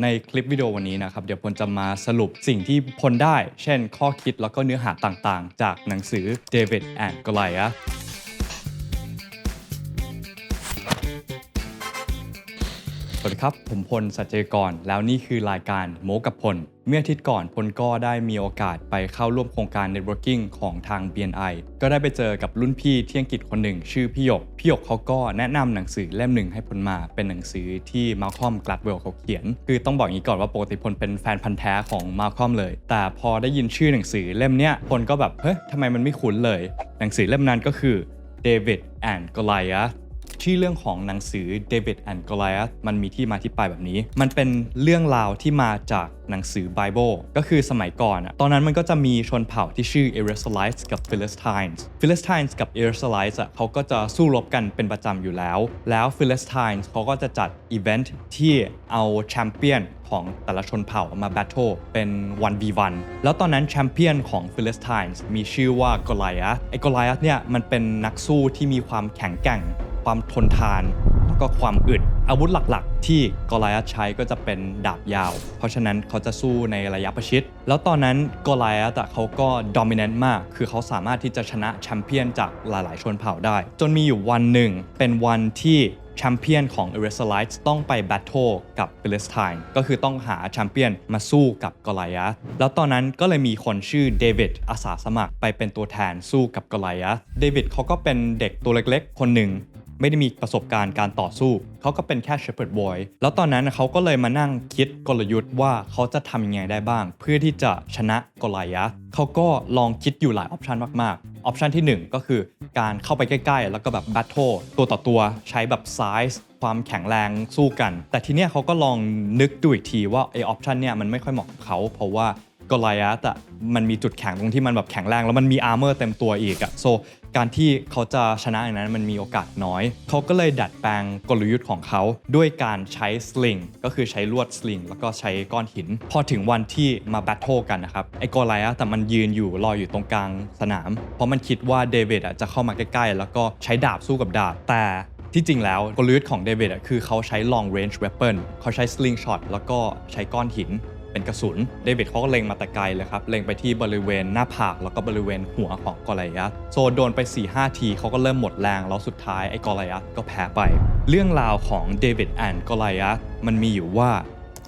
ในคลิปวิดีโอวันนี้นะครับเดี๋ยวพลจะมาสรุปสิ่งที่พลได้ เช่นข้อคิดแล้วก็เนื้อหาต่างๆ จากหนังสือ David and Goliath สวัสดีครับ ผมพลสัจเจกร แล้วนี่คือรายการโมกับพล เมื่ออาทิตย์ก่อนพลก็ได้มีโอกาสไปเข้าร่วมโครงการ Networking ของทาง BNI ก็ได้ไปเจอกับรุ่นพี่ที่อังกฤษคนหนึ่ง ชื่อพี่หยก พี่หยกเขาก็แนะนำหนังสือเล่มหนึ่งให้พลมาเป็นหนังสือที่มาคอมกลัดเวลเขาเขียน คือต้องบอกอย่างนี้ก่อนว่าปกติพลเป็นแฟนพันธ์แท้ของมาคอมเลย แต่พอได้ยินชื่อหนังสือเล่มเนี้ยพลก็แบบเฮ้ยทำไมมันไม่คุ้นเลย หนังสือเล่มนั้นก็คือ David and Goliath ชื่อเรื่องของหนังสือ David and Goliath มันมีที่มาที่ไปแบบนี้ มันเป็นเรื่องราวที่มาจากหนังสือ Bible ก็คือสมัยก่อนอะตอนนั้นมันก็จะมีชนเผ่าที่ชื่อ Israelites กับ Philistines Philistines กับ Israelites อะเขาก็จะสู้รบกันเป็นประจำอยู่แล้ว แล้ว Philistines เขาก็จะจัดอีเวนท์ที่เอาแชมเปี้ยนของแต่ละชนเผ่ามาแบทเทิลเป็น 1v1 แล้วตอนนั้นแชมเปี้ยนของ Philistines มีชื่อว่า Goliath ไอ้ Goliath เนี่ยมันเป็นนักสู้ที่มีความแข็งแกร่ง ความทนทาน แล้วก็ความอึด อาวุธหลักๆ ที่กอล i ั t ใช้ก็จะเป็นดาบยาว เพราะฉะนั้นเขาจะสู้ในระยะประชิด แล้วตอนนั้นกอล i ั t เขาก็ดอมิเนนต์มาก คือเขาสามารถที่จะชนะแชมเปี้ยนจากหลายๆ ชนเผ่าได้ จนมีอยู่วันหนึ่ง เป็นวันที่แชมเปี้ยนของ e r e s l i t e s ต้องไปแบทเทิลกับ Philistine ก็คือต้องหาแชมเปี้ยนมาสู้กับกอล i ั t แล้วตอนนั้นก็เลยมีคนชื่อเดวิดอาสาสมัครไปเป็นตัวแทนสู้กับกอล i ั t เดวิดเขาก็เป็นเด็กตัวเล็กๆ คนหนึ่ง ไม่ได้มีประสบการณ์การต่อสู้เขาก็เป็นแค่ shepherd boy แล้วตอนนั้นเขาก็เลยมานั่งคิดกลยุทธ์ว่าเขาจะทำยังไงได้บ้าง เพื่อที่จะชนะกลายะเขาก็ลองคิดอยู่หลายออปชันมากๆออปชันที่ 1 ก็คือการเข้าไปใกล้ ๆ แล้วก็แบบ battle ตัวต่อตัวใช้แบบ size ความแข็งแรงสู้กัน แต่ทีเนี้ยเขาก็ลองนึกดูอีกทีว่าไอออปชันเนี่ยมันไม่ค่อยเหมาะกับเขาเพราะว่ากลายะอะมันมีจุดแข็งตรงที่มันแบบแข็งแรง แล้วมันมีอาร์เมอร์เต็มตัวอีกอะโซ การที่เขาจะชนะอย่างนั้นมันมีโอกาสน้อย เขาก็เลยดัดแปลงกลยุทธ์ของเขาด้วยการใช้สลิงก็คือใช้ลวดสลิงแล้วก็ใช้ก้อนหิน พอถึงวันที่มาแบทเทิลกันนะครับไอ้กอไลอะแต่มันยืนอยู่รออยู่ตรงกลางสนาม เพราะมันคิดว่าเดวิดอะจะเข้ามาใกล้ๆ แล้วก็ใช้ดาบสู้กับดาบแต่ที่จริงแล้วกลยุทธ์ของเดวิดอะคือเขาใช้ long range weapon เขาใช้ slingshot แล้วก็ใช้ก้อนหิน เป็นกระสุนเดวิดเขาก็เล็งมาแต่ไกลเลยครับเล็งไปที่บริเวณหน้าผากแล้วก็บริเวณหัวของกอล i ยัตโซโดนไป4-5ทีเขาก็เริ่มหมดแรงแล้วสุดท้ายไอ้กอล i ยัตก็แพ้ไป เรื่องราวของเดวิดแอนด์กอล i ยัตมันมีอยู่ว่า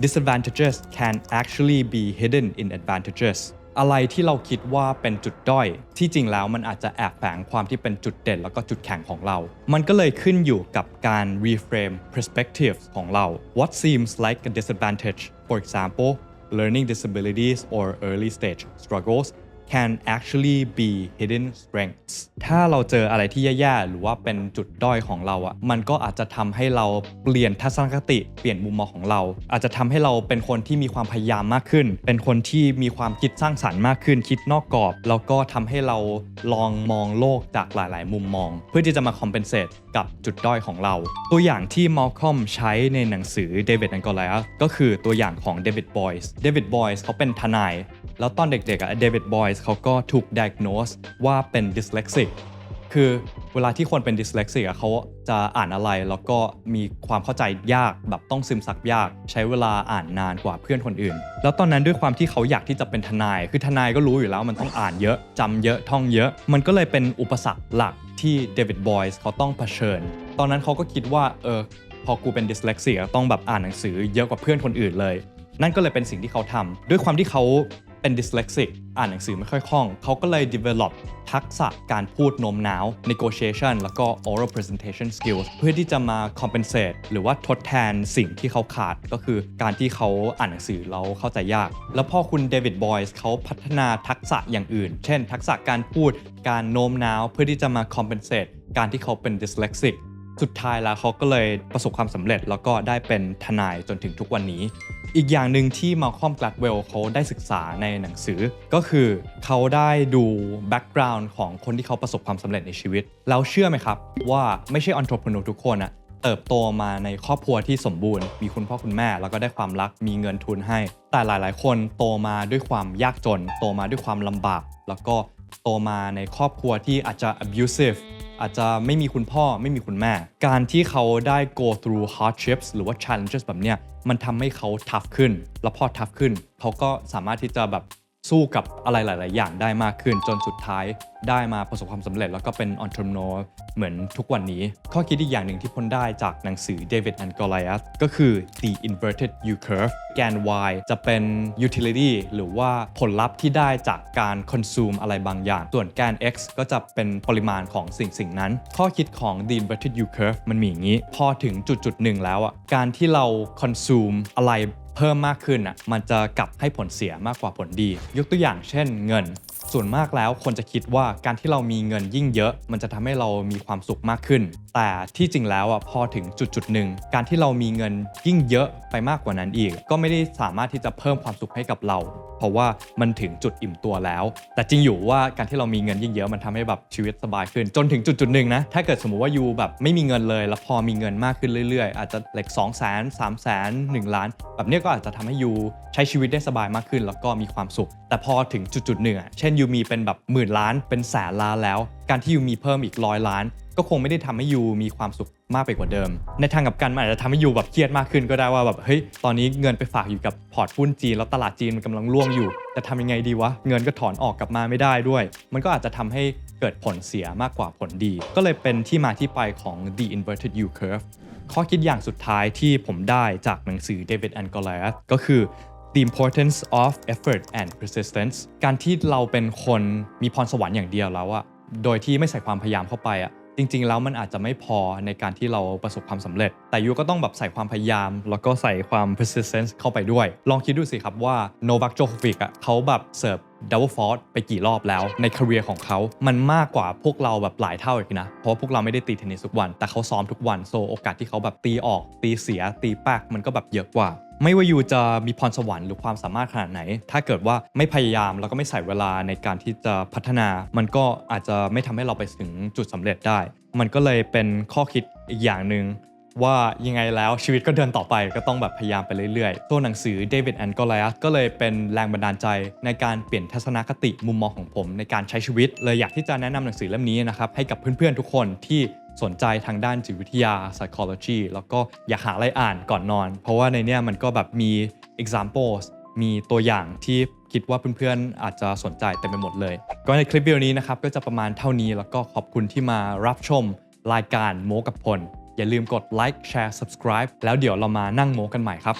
disadvantages can actually be hidden in advantages อะไรที่เราคิดว่าเป็นจุดด้อย ที่จริงแล้วมันอาจจะแอบแฝงความที่เป็นจุดเด่นแล้วก็จุดแข็งของเรา มันก็เลยขึ้นอยู่กับการ reframe perspective ของเรา what seems like a disadvantage for example learning disabilities or early stage struggles can actually be hidden strengths ถ้าเราเจออะไรที่แย่ๆ หรือว่าเป็นจุดด้อยของเราอะ่ะ มันก็อาจจะทำให้เราเปลี่ยนทัศนคติ เปลี่ยนมุมมองของเรา อาจจะทำให้เราเป็นคนที่มีความพยายามมากขึ้น เป็นคนที่มีความคิดสร้างสรรค์มากขึ้น คิดนอกกรอบ แล้วก็ทำให้เราลองมองโลกจากหลายๆ มุมมอง เพื่อที่จะมา compensate กับจุดด้อยของเรา ตัวอย่างที่มอลคอมใช้ในหนังสือ David and Goliath ก็คือตัวอย่างของ David Boyce David Boyce เขาเป็นทนาย แล้วตอนเด็กๆอะเดวิดบอยส์เขาก็ถูก diagnose ว่าเป็น dyslexic คือเวลาที่คนเป็น dyslexic อะเขาจะอ่านอะไรแล้วก็มีความเข้าใจยากแบบต้องซึมซับยาก ใช้เวลาอ่านนานกว่าเพื่อนคนอื่น แล้วตอนนั้นด้วยความที่เขาอยากที่จะเป็นทนาย คือทนายก็รู้อยู่แล้วมันต้องอ่านเยอะจำเยอะท่องเยอะ มันก็เลยเป็นอุปสรรคหลักที่เดวิดบอยส์เขาต้องเผชิญ ตอนนั้นเขาก็คิดว่าเออพอกูเป็น dyslexic อะต้องแบบอ่านหนังสือเยอะกว่าเพื่อนคนอื่นเลย นั่นก็เลยเป็นสิ่งที่เขาทำด้วยความที่เขา เป็น dyslexic อ่านหนังสือไม่ค่อยคล่อง เขาก็เลย develop ทักษะการพูดโน้มน้าว negotiation แล้วก็ oral presentation skills เพื่อที่จะมา compensate หรือว่าทดแทนสิ่งที่เขาขาดก็คือการที่เขาอ่านหนังสือแล้วเข้าใจยาก แล้วพอคุณเดวิดบอยส์เขาพัฒนาทักษะอย่างอื่น เช่น ทักษะการพูดการโน้มน้าว เพื่อที่จะมา compensate การที่เขาเป็น dyslexic สุดท้ายแล้วเขาก็เลยประสบความสำเร็จแล้วก็ได้เป็นทนายจนถึงทุกวันนี้ อีกอย่างหนึ่งที่มาคอมกลัดเวลเขาได้ศึกษาในหนังสือ ก็คือเขาได้ดูแบ็กกราวน์ของคนที่เขาประสบความสำเร็จในชีวิต แล้วเชื่อไหมครับ ว่าไม่ใช่ entrepreneur ทุกคนอะเติบโตมาในครอบครัวที่สมบูรณ์ มีคุณพ่อคุณแม่ แล้วก็ได้ความรักมีเงินทุนให้ แต่หลาย ๆ คนโตมาด้วยความยากจน โตมาด้วยความลำบาก แล้วก็โตมาในครอบครัวที่อาจจะ abusive อาจจะไม่มีคุณพ่อไม่มีคุณแม่ การที่เขาได้ go through hardships หรือว่า challenges แบบเนี้ยมันทำให้เขา tough ขึ้น แล้วพอ tough ขึ้น เขาก็สามารถที่จะแบบ สู้กับอะไรหลาย ๆ อย่างได้มากขึ้น จนสุดท้ายได้มาประสบความสำเร็จ แล้วก็เป็น entrepreneur เหมือนทุกวันนี้ ข้อคิดอีกอย่างหนึ่งที่พ้นได้จากหนังสือ David and Goliath ก็คือ the inverted U curve แกน y จะเป็น utility หรือว่าผลลัพธ์ที่ได้จากการ consume อะไรบางอย่าง ส่วนแกน x ก็จะเป็นปริมาณของสิ่งสิ่งนั้น ข้อคิดของ the inverted U curve มันมีอย่างนี้ พอถึงจุดจุดหนึ่งแล้วอะการที่เรา consume อะไร เพิ่มมากขึ้นอะมันจะกลับให้ผลเสียมากกว่าผลดี ยกตัวอย่างเช่นเงิน ส่วนมากแล้วคนจะคิดว่าการที่เรามีเงินยิ่งเยอะ มันจะทำให้เรามีความสุขมากขึ้น แต่ที่จริงแล้วอะพอถึงจุดจุดหนึ่งการที่เรามีเงินยิ่งเยอะไปมากกว่านั้นอีก ก็ไม่ได้สามารถที่จะเพิ่มความสุขให้กับเรา เพราะว่ามันถึงจุดอิ่มตัวแล้ว แต่จริงอยู่ว่าการที่เรามีเงินยิ่งเยอะมันทำให้แบบชีวิตสบายขึ้น จนถึงจุดจุดหนึ่งนะถ้าเกิดสมมุติว่ายูแบบไม่มีเงินเลย แล้วพอมีเงินมากขึ้นเรื่อยๆ อาจจะเหล็ก2 0 0 0 0 0 3 0 0 0 0 1ล้าน แบบเนี้ยก็อาจจะทำให้ยูใช้ชีวิตได้สบายมากขึ้น แล้วก็มีความสุข แต่พอถึงจุดจุดหนึ่งเช่นยูมีเป็นแบบหมื่นล้าน เป็นแสนล้านแล้ว การที่ยูมีเพิ่มอีกร้อยล้าน ก็คงไม่ได้ทำให้ยูมีความสุขมากไปกว่าเดิม ในทางกับกันมันอาจจะทำให้ยูแบบเครียดมากขึ้นก็ได้ว่าแบบเฮ้ยตอนนี้เงินไปฝากอยู่กับพอร์ตหุ้นจีนแล้วตลาดจีนมันกำลังร่วงอยู่ จะทำยังไงดีวะเงินก็ถอนออกกลับมาไม่ได้ด้วย มันก็อาจจะทำให้เกิดผลเสียมากกว่าผลดี ก็เลยเป็นที่มาที่ไปของ the inverted U curve ข้อคิดอย่างสุดท้ายที่ผมได้จากหนังสือ David and Goliath ก็คือ the importance of effort and persistence การที่เราเป็นคนมีพรสวรรค์อย่างเดียวแล้วอะโดยที่ไม่ใส่ความพยายามเข้าไปอะจริงๆ แล้วมันอาจจะไม่พอในการที่เราประสบความสำเร็จ แต่ยูก็ต้องแบบใส่ความพยายาม แล้วก็ใส่ความ persistence เข้าไปด้วย ลองคิดดูสิครับว่า Novak Djokovic อะเขาแบบเสิร์ฟ double f a u l ไปกี่รอบแล้วใน career ของเขา มันมากกว่าพวกเราแบบหลายเท่าอีกนะ เพราะพวกเราไม่ได้ตีเทนนิสทุกวัน แต่เขาซ้อมทุกวัน โซโอกาสที่เขาแบบตีออก ตีเสีย ตีแป๊กมันก็แบบเยอะกว่า ไม่ว่ายูจะมีพรสวรรค์หรือความสามารถขนาดไหน ถ้าเกิดว่าไม่พยายามแล้วก็ไม่ใส่เวลาในการที่จะพัฒนา มันก็อาจจะไม่ทำให้เราไปถึงจุดสำเร็จได้ มันก็เลยเป็นข้อคิดอีกอย่างหนึ่งว่ายังไงแล้วชีวิตก็เดินต่อไปก็ต้องแบบพยายามไปเรื่อยๆ ตัวหนังสือ David and Goliath ก็เลยเป็นแรงบันดาลใจในการเปลี่ยนทัศนคติมุมมองของผมในการใช้ชีวิต เลยอยากที่จะแนะนำหนังสือเล่มนี้นะครับให้กับเพื่อนๆทุกคนที่ สนใจทางด้านจิตวิทยา psychology แล้วก็อยากหาอะไรอ่านก่อนนอน เพราะว่าในเนี้ยมันก็แบบมี examples มีตัวอย่างที่คิดว่าเพื่อนๆ อาจจะสนใจเต็มไปหมดเลย ก็ในคลิปวิดีโอนี้นะครับก็จะประมาณเท่านี้แล้วก็ขอบคุณที่มารับชมรายการโมกับพล อย่าลืมกดไลค์แชร์ subscribe แล้วเดี๋ยวเรามานั่งโมกันใหม่ครับ